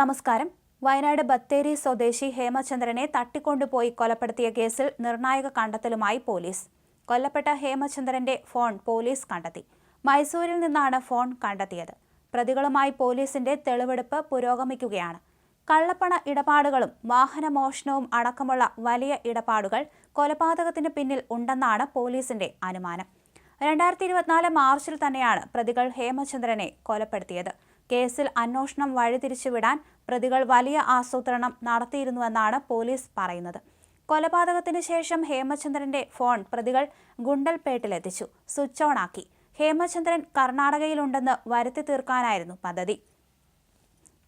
നമസ്കാരം. വയനാട് ബത്തേരി സ്വദേശി ഹേമചന്ദ്രനെ തട്ടിക്കൊണ്ടുപോയി കൊലപ്പെടുത്തിയ കേസിൽ നിർണായക കണ്ടെത്തലുമായി പോലീസ്. കൊല്ലപ്പെട്ട ഹേമചന്ദ്രന്റെ ഫോൺ പോലീസ് കണ്ടെത്തി. മൈസൂരിൽ നിന്നാണ് ഫോൺ കണ്ടെത്തിയത്. പ്രതികളുമായി പോലീസിന്റെ തെളിവെടുപ്പ് പുരോഗമിക്കുകയാണ്. കള്ളപ്പണ ഇടപാടുകളും വാഹനമോഷണവും അടക്കമുള്ള വലിയ ഇടപാടുകൾ കൊലപാതകത്തിന് പിന്നിൽ ഉണ്ടെന്നാണ് പോലീസിന്റെ അനുമാനം. രണ്ടായിരത്തി ഇരുപത്തിനാല് മാർച്ചിൽ തന്നെയാണ് പ്രതികൾ ഹേമചന്ദ്രനെ കൊലപ്പെടുത്തിയത്. കേസിൽ അന്വേഷണം വഴിതിരിച്ചുവിടാൻ പ്രതികൾ വലിയ ആസൂത്രണം നടത്തിയിരുന്നുവെന്നാണ് പോലീസ് പറയുന്നത്. കൊലപാതകത്തിന് ശേഷം ഹേമചന്ദ്രന്റെ ഫോൺ പ്രതികൾ ഗുണ്ടൽപേട്ടിലെത്തിച്ചു. സ്വിച്ച് ഓൺ ആക്കി. ഹേമചന്ദ്രൻ കർണാടകയിലുണ്ടെന്ന് വരുത്തി തീർക്കാനായിരുന്നു പദ്ധതി.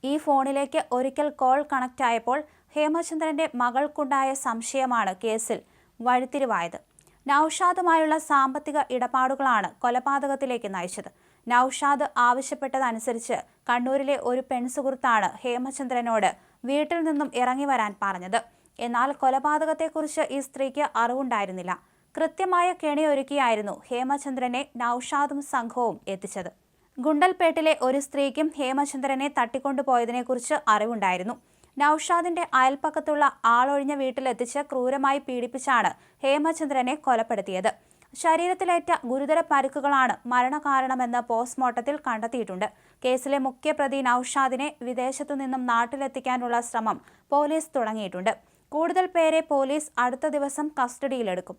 ഈ ഫോണിലേക്ക് ഒരിക്കൽ കോൾ കണക്ട് ആയപ്പോൾ ഹേമചന്ദ്രന്റെ മകൾക്കുണ്ടായ സംശയമാണ് കേസിൽ വഴിത്തിരിവായത്. നൌഷാദുമായുള്ള സാമ്പത്തിക ഇടപാടുകളാണ് കൊലപാതകത്തിലേക്ക് നയിച്ചത്. നൌഷാദ് ആവശ്യപ്പെട്ടതനുസരിച്ച് കണ്ണൂരിലെ ഒരു പെൺസുഹൃത്താണ് ഹേമചന്ദ്രനോട് വീട്ടിൽ നിന്നും ഇറങ്ങി വരാൻ പറഞ്ഞത്. എന്നാൽ കൊലപാതകത്തെക്കുറിച്ച് ഈ സ്ത്രീക്ക് അറിവുണ്ടായിരുന്നില്ല. കൃത്യമായ കെണിയൊരുക്കിയായിരുന്നു ഹേമചന്ദ്രനെ നൌഷാദും സംഘവും എത്തിച്ചത്. ഗുണ്ടൽപേട്ടിലെ ഒരു സ്ത്രീക്കും ഹേമചന്ദ്രനെ തട്ടിക്കൊണ്ടുപോയതിനെക്കുറിച്ച് അറിവുണ്ടായിരുന്നു. നൌഷാദിന്റെ അയൽപ്പക്കത്തുള്ള ആളൊഴിഞ്ഞ വീട്ടിലെത്തിച്ച് ക്രൂരമായി പീഡിപ്പിച്ചാണ് ഹേമചന്ദ്രനെ കൊലപ്പെടുത്തിയത്. ശരീരത്തിലേറ്റ ഗുരുതര പരുക്കുകളാണ് മരണകാരണമെന്ന് പോസ്റ്റ്മോർട്ടത്തിൽ കണ്ടെത്തിയിട്ടുണ്ട്. കേസിലെ മുഖ്യപ്രതി നൌഷാദിനെ വിദേശത്തു നിന്നും നാട്ടിലെത്തിക്കാനുള്ള ശ്രമം പോലീസ് തുടങ്ങിയിട്ടുണ്ട്. കൂടുതൽ പേരെ പോലീസ് അടുത്ത ദിവസം കസ്റ്റഡിയിലെടുക്കും.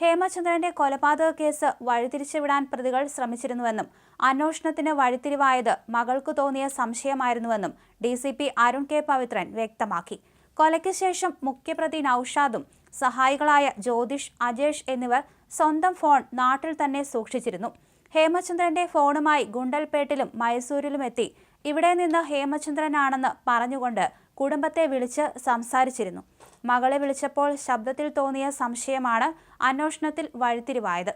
ഹേമചന്ദ്രന്റെ കൊലപാതക കേസ് വഴിതിരിച്ചുവിടാൻ പ്രതികൾ ശ്രമിച്ചിരുന്നുവെന്നും അന്വേഷണത്തിന് വഴിത്തിരിവായത് മകൾക്കു തോന്നിയ സംശയമായിരുന്നുവെന്നും D C P Arun K Pavithran വ്യക്തമാക്കി. കൊലയ്ക്ക് ശേഷം മുഖ്യപ്രതി നൌഷാദും സഹായികളായ ജ്യോതിഷ് അജേഷ് എന്നിവർ സ്വന്തം ഫോൺ നാട്ടിൽ തന്നെ സൂക്ഷിച്ചിരുന്നു. ഹേമചന്ദ്രന്റെ ഫോണുമായി ഗുണ്ടൽപേട്ടിലും മൈസൂരിലും എത്തി. ഇവിടെ നിന്ന് ഹേമചന്ദ്രനാണെന്ന് പറഞ്ഞുകൊണ്ട് കുടുംബത്തെ വിളിച്ച് സംസാരിച്ചിരുന്നു. മകളെ വിളിച്ചപ്പോൾ ശബ്ദത്തിൽ തോന്നിയ സംശയമാണ് അന്വേഷണത്തിൽ വഴിത്തിരിവായത്.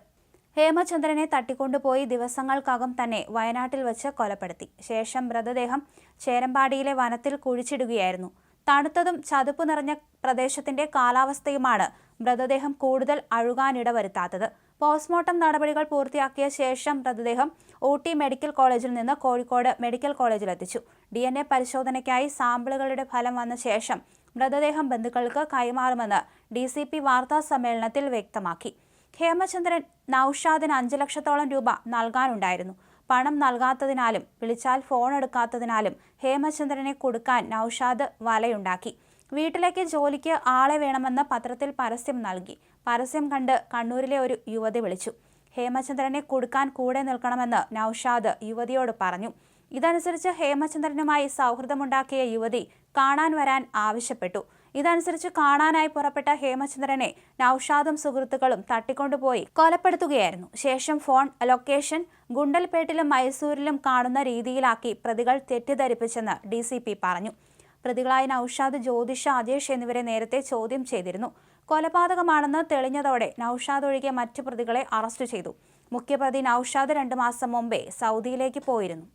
ഹേമചന്ദ്രനെ തട്ടിക്കൊണ്ടുപോയി ദിവസങ്ങൾക്കകം തന്നെ വയനാട്ടിൽ വച്ച് കൊലപ്പെടുത്തി. ശേഷം മൃതദേഹം ചേരമ്പാടിയിലെ വനത്തിൽ കുഴിച്ചിടുകയായിരുന്നു. തണുത്തതും ചതുപ്പ് നിറഞ്ഞ പ്രദേശത്തിന്റെ കാലാവസ്ഥയുമാണ് മൃതദേഹം കൂടുതൽ അഴുകാനിട വരുത്താത്തത് പോസ്റ്റ്മോർട്ടം നടപടികൾ പൂർത്തിയാക്കിയ ശേഷം മൃതദേഹം ഊട്ടി മെഡിക്കൽ കോളേജിൽ നിന്ന് കോഴിക്കോട് മെഡിക്കൽ കോളേജിൽ എത്തിച്ചു ഡി എൻ എ പരിശോധനയ്ക്കായി സാമ്പിളുകളുടെ ഫലം വന്ന ശേഷം മൃതദേഹം ബന്ധുക്കൾക്ക് കൈമാറുമെന്ന് ഡി സി പി വാർത്താ സമ്മേളനത്തിൽ വ്യക്തമാക്കി. ഹേമചന്ദ്രൻ നൌഷാദിന് അഞ്ചു ലക്ഷത്തോളം രൂപ നൽകാനുണ്ടായിരുന്നു. പണം നൽകാത്തതിനാലും വിളിച്ചാൽ ഫോൺ എടുക്കാത്തതിനാലും ഹേമചന്ദ്രനെ കൊടുക്കാൻ നൌഷാദ് വലയുണ്ടാക്കി. വീട്ടിലേക്ക് ജോലിക്ക് ആളെ വേണമെന്ന് പത്രത്തിൽ പരസ്യം നൽകി. പരസ്യം കണ്ട് കണ്ണൂരിലെ ഒരു യുവതി വിളിച്ചു. ഹേമചന്ദ്രനെ കൊടുക്കാൻ കൂടെ നിൽക്കണമെന്ന് നൌഷാദ് യുവതിയോട് പറഞ്ഞു. ഇതനുസരിച്ച് ഹേമചന്ദ്രനുമായി സൗഹൃദമുണ്ടാക്കിയ യുവതി കാണാൻ വരാൻ ആവശ്യപ്പെട്ടു. ഇതനുസരിച്ച് കാണാനായി പുറപ്പെട്ട ഹേമചന്ദ്രനെ നൌഷാദും സുഹൃത്തുക്കളും തട്ടിക്കൊണ്ടുപോയി കൊലപ്പെടുത്തുകയായിരുന്നു. ശേഷം ഫോൺ ലൊക്കേഷൻ ഗുണ്ടൽപേട്ടിലും മൈസൂരിലും കാണുന്ന രീതിയിലാക്കി പ്രതികൾ തെറ്റിദ്ധരിപ്പിച്ചെന്ന് ഡി പറഞ്ഞു. പ്രതികളായ നൌഷാദ് ജ്യോതിഷ അജേഷ് എന്നിവരെ നേരത്തെ ചോദ്യം ചെയ്തിരുന്നു. കൊലപാതകമാണെന്ന് തെളിഞ്ഞതോടെ നൌഷാദ് ഒഴികെ മറ്റു പ്രതികളെ അറസ്റ്റ് ചെയ്തു. മുഖ്യപ്രതി നൌഷാദ് രണ്ടു മാസം മുമ്പേ സൗദിയിലേക്ക് പോയിരുന്നു.